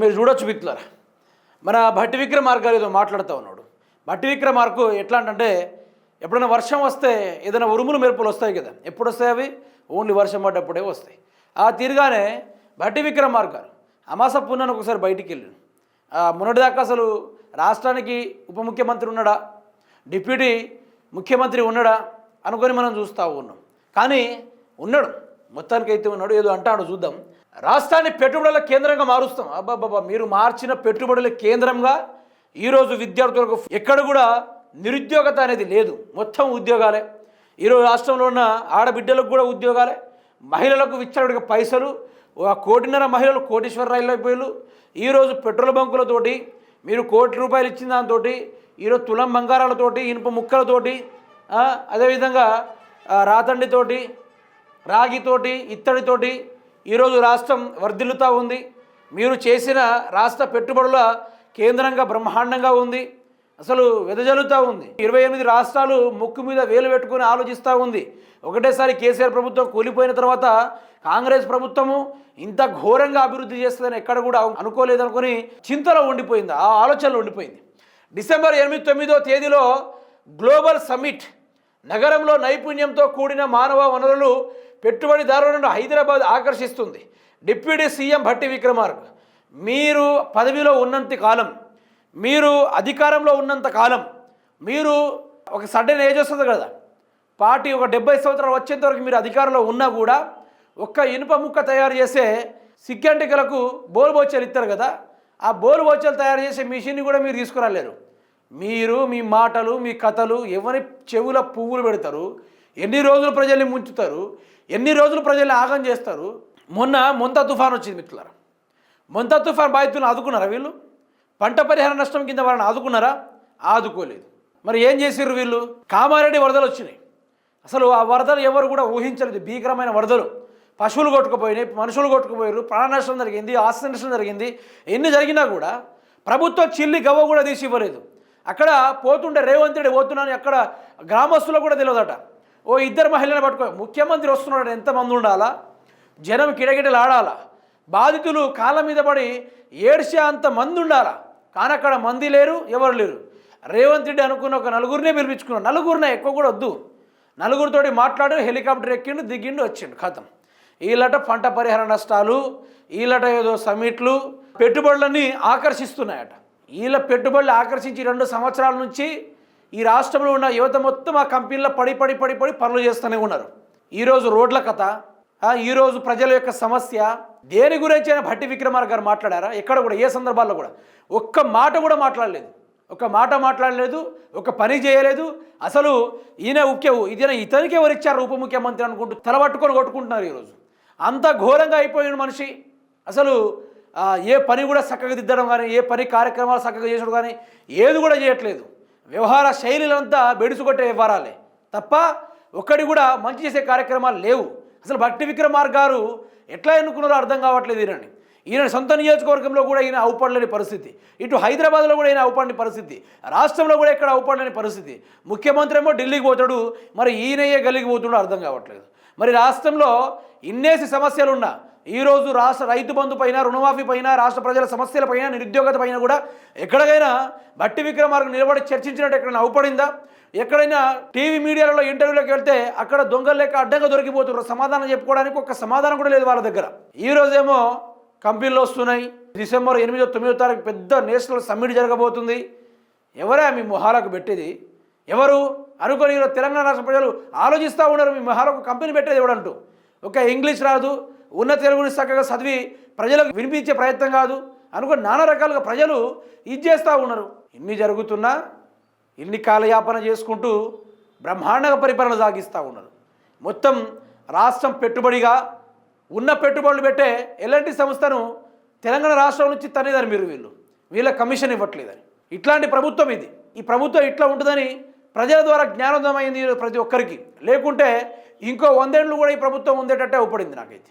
మీరు చూడొచ్చు మిత్రులారా మన భట్టి విక్రమార్క గారు ఏదో మాట్లాడుతూ ఉన్నాడు. భట్టి విక్రమార్కు ఎట్లా అంటే ఎప్పుడైనా వర్షం వస్తే ఏదైనా ఉరుములు మెరుపులు వస్తాయి కదా ఎప్పుడు వస్తాయి అవి? ఓన్లీ వర్షం పడ్డప్పుడే వస్తాయి. ఆ తీరుగానే భట్టి విక్రమార్క గారు అమాస పున్నాను ఒకసారి బయటికి వెళ్ళాను మొన్నటిదాకా అసలు రాష్ట్రానికి ఉప ముఖ్యమంత్రి ఉన్నాడా? డిప్యూటీ ముఖ్యమంత్రి ఉన్నాడా? అనుకొని మనం చూస్తూ ఉన్నాం. కానీ ఉన్నాడు. మొత్తానికి అయితే ఉన్నాడు. ఏదో అంటాడు చూద్దాం. రాష్ట్రాన్ని పెట్టుబడుల కేంద్రంగా మారుస్తాం. అబ్బాబ్బా మీరు మార్చిన పెట్టుబడుల కేంద్రంగా ఈరోజు విద్యార్థులకు ఎక్కడ కూడా నిరుద్యోగత అనేది లేదు. మొత్తం ఉద్యోగాలే. ఈరోజు రాష్ట్రంలో ఉన్న ఆడబిడ్డలకు కూడా ఉద్యోగాలే. మహిళలకు విచ్చారుడికి పైసలు. ఒక కోటిన్నర మహిళలు కోటీశ్వరరాయిలు అయిపోయారు ఈరోజు పెట్రోల్ బంకులతోటి మీరు కోటి రూపాయలు ఇచ్చిన దాంతో ఈరోజు తులం బంగారాలతోటి ఇనుప ముక్కలతోటి అదేవిధంగా రాతండితోటి రాగితోటి ఇత్తడితోటి ఈరోజు రాష్ట్రం వర్ధిల్లుతూ ఉంది. మీరు చేసిన రాష్ట్ర పెట్టుబడుల కేంద్రంగా బ్రహ్మాండంగా ఉంది. అసలు వెదజల్లుతూ ఉంది. ఇరవై ఎనిమిది రాష్ట్రాలు ముక్కు మీద వేలు పెట్టుకుని ఆలోచిస్తూ ఉంది. ఒకటేసారి కేసీఆర్ ప్రభుత్వం కూలిపోయిన తర్వాత కాంగ్రెస్ ప్రభుత్వము ఇంత ఘోరంగా అభివృద్ధి చేస్తుందని ఎక్కడ కూడా అనుకోలేదనుకొని చింతలో ఉండిపోయింది. ఆ ఆలోచనలో ఉండిపోయింది. డిసెంబర్ ఎనిమిది తొమ్మిదో తేదీలో గ్లోబల్ సమ్మిట్ నగరంలో నైపుణ్యంతో కూడిన మానవ వనరులు పెట్టుబడిదారులను హైదరాబాద్ ఆకర్షిస్తుంది. డిప్యూటీ సీఎం భట్టి విక్రమార్క మీరు పదవిలో ఉన్నంత కాలం మీరు అధికారంలో ఉన్నంత కాలం మీరు ఒక సడన్ ఏజ్ వస్తుంది కదా పార్టీ ఒక డెబ్బై సంవత్సరాలు వచ్చేంత వరకు మీరు అధికారంలో ఉన్నా కూడా ఒక్క ఇనుప ముక్క తయారు చేసే సిగ్గంటికలకు బోలు బోచలు ఇస్తారు కదా ఆ బోలు బోచలు తయారు చేసే మిషన్ని కూడా మీరు తీసుకురాలేరు. మీరు మీ మాటలు మీ కథలు ఎవరి చెవుల పువ్వులు పెడతారు ఎన్ని రోజులు ప్రజల్ని ముంచుతారు? ఎన్ని రోజులు ప్రజల్ని ఆగం చేస్తారు? మొన్న మొంత తుఫాన్ వచ్చింది మిత్రులారా. మొంత తుఫాన్ బాధితులను ఆదుకున్నారా వీళ్ళు? పంట పరిహార నష్టం కింద వాళ్ళని ఆదుకున్నారా? ఆదుకోలేదు. మరి ఏం చేసిర్రు వీళ్ళు? కామారెడ్డి వరదలు వచ్చినాయి. అసలు ఆ వరదలు ఎవరు కూడా ఊహించలేదు. భీకరమైన వరదలు. పశువులు కొట్టుకుపోయినాయి మనుషులు కొట్టుకుపోయారు ప్రాణ నష్టం జరిగింది ఆస్తి నష్టం జరిగింది. ఎన్ని జరిగినా కూడా ప్రభుత్వం చిల్లి గవ్వ కూడా తీసి ఇవ్వలేదు. అక్కడ పోతుండే రేవంత్ పోతున్నాను అక్కడ గ్రామస్తులకు కూడా తెలియదట. ఓ ఇద్దరు మహిళలను పట్టుకో ముఖ్యమంత్రి వస్తున్నాడు ఎంతమంది ఉండాలా? జనం కిడకిడలు ఆడాలా బాధితులు కాళ్ళ మీద పడి ఏడ్చే అంత మంది ఉండాలా? కానీ అక్కడ మంది లేరు ఎవరు లేరు? రేవంత్ రెడ్డి అనుకున్న ఒక నలుగురినే పిలిపించుకున్నాడు. నలుగురినే ఎక్కువ కూడా వద్దు. నలుగురితోటి మాట్లాడు హెలికాప్టర్ ఎక్కిండు దిగిండు వచ్చిండు ఖతం. వీళ్ళట పంట పరిహార నష్టాలు వీళ్ళట ఏదో సమిట్లు పెట్టుబడులన్నీ ఆకర్షిస్తున్నాయట. వీళ్ళ పెట్టుబడులు ఆకర్షించి రెండు సంవత్సరాల నుంచి ఈ రాష్ట్రంలో ఉన్న యువత మొత్తం ఆ కంపెనీలో పడి పడి పడి పడి పనులు చేస్తూనే ఉన్నారు. ఈరోజు రోడ్ల కథ ఈరోజు ప్రజల యొక్క సమస్య దేని గురించి అయినా భట్టి విక్రమార్ గారు మాట్లాడారా? ఎక్కడ కూడా ఏ సందర్భాల్లో కూడా. ఒక్క మాట కూడా మాట్లాడలేదు. ఒక మాట మాట్లాడలేదు ఒక పని చేయలేదు. అసలు ఈయన ఉక్కేవు ఇదే ఇతనికి ఎవరు ఇచ్చారు ఉప ముఖ్యమంత్రి అనుకుంటూ తలబట్టుకొని కొట్టుకుంటున్నారు ఈరోజు. అంత ఘోరంగా అయిపోయిన మనిషి. అసలు ఏ పని కూడా చక్కగా దిద్దడం కానీ ఏ పని కార్యక్రమాలు చక్కగా చేయడం కానీ ఏది కూడా చేయట్లేదు. వ్యవహార శైలిలంతా బెడుసుకొట్టే వ్యవహారాలే. తప్ప ఒక్కడి కూడా మంచి చేసే కార్యక్రమాలు లేవు. అసలు భక్తి విక్రమార్ గారు ఎట్లా ఎన్నుకున్నారో అర్థం కావట్లేదు ఈయనని. ఈయన సొంత నియోజకవర్గంలో కూడా ఈయన అవుపడలేని పరిస్థితి. ఇటు హైదరాబాద్లో కూడా ఈయన అవుపడని పరిస్థితి. రాష్ట్రంలో కూడా ఇక్కడ అవుపడలేని పరిస్థితి. ముఖ్యమంత్రి ఏమో ఢిల్లీకి పోతాడు. మరి ఈయనయ్యే గల్లీకి పోతుండో అర్థం కావట్లేదు. మరి రాష్ట్రంలో ఇన్నేసి సమస్యలున్నా ఈరోజు రాష్ట్ర రైతు బంధు పైన రుణమాఫీ పైన రాష్ట్ర ప్రజల సమస్యల పైన నిరుద్యోగత పైన కూడా ఎక్కడికైనా బట్టి విక్రమార్క నిలబడి చర్చించినట్టు ఎక్కడైనా అవుపడిందా? ఎక్కడైనా టీవీ మీడియాలలో ఇంటర్వ్యూలోకి వెళ్తే అక్కడ దొంగలు లేక అడ్డంగా దొరికిపోతున్నారు. సమాధానం చెప్పుకోవడానికి ఒక సమాధానం కూడా లేదు వాళ్ళ దగ్గర. ఈ రోజేమో కంపెనీలు వస్తున్నాయి. డిసెంబర్ ఎనిమిదో తొమ్మిదో తారీఖు పెద్ద నేషనల్ సమ్మిట్ జరగబోతుంది. ఎవరే మీ మొహాలకు పెట్టేది? ఎవరు? అనుకొని తెలంగాణ రాష్ట్ర ప్రజలు ఆలోచిస్తూ ఉన్నారు. మీ మొహాలకు కంపెనీ పెట్టేది ఎవడంటూ? ఒక ఇంగ్లీష్ రాదు ఉన్న తెలుగుని చక్కగా చదివి ప్రజలకు వినిపించే ప్రయత్నం కాదు. అనుకుని నానా రకాలుగా ప్రజలు ఇది చేస్తూ ఉన్నారు. ఇన్ని జరుగుతున్నా ఇన్ని కాలయాపన చేసుకుంటూ బ్రహ్మాండంగా పరిపాలన సాగిస్తూ ఉన్నారు. మొత్తం రాష్ట్రం పెట్టుబడిగా ఉన్న పెట్టుబడులు పెట్టే ఎలాంటి సంస్థను తెలంగాణ రాష్ట్రం నుంచి తనేదారు మీరు వీళ్ళు. వీళ్ళ కమిషన్ ఇవ్వట్లేదని. ఇట్లాంటి ప్రభుత్వం ఇది. ఈ ప్రభుత్వం ఇట్లా ఉంటుందని ప్రజల ద్వారా జ్ఞానోదయం ప్రతి ఒక్కరికి. లేకుంటే ఇంకో వందేళ్ళు కూడా ఈ ప్రభుత్వం ఉండేటట్టే ఉపడింది నాకైతే.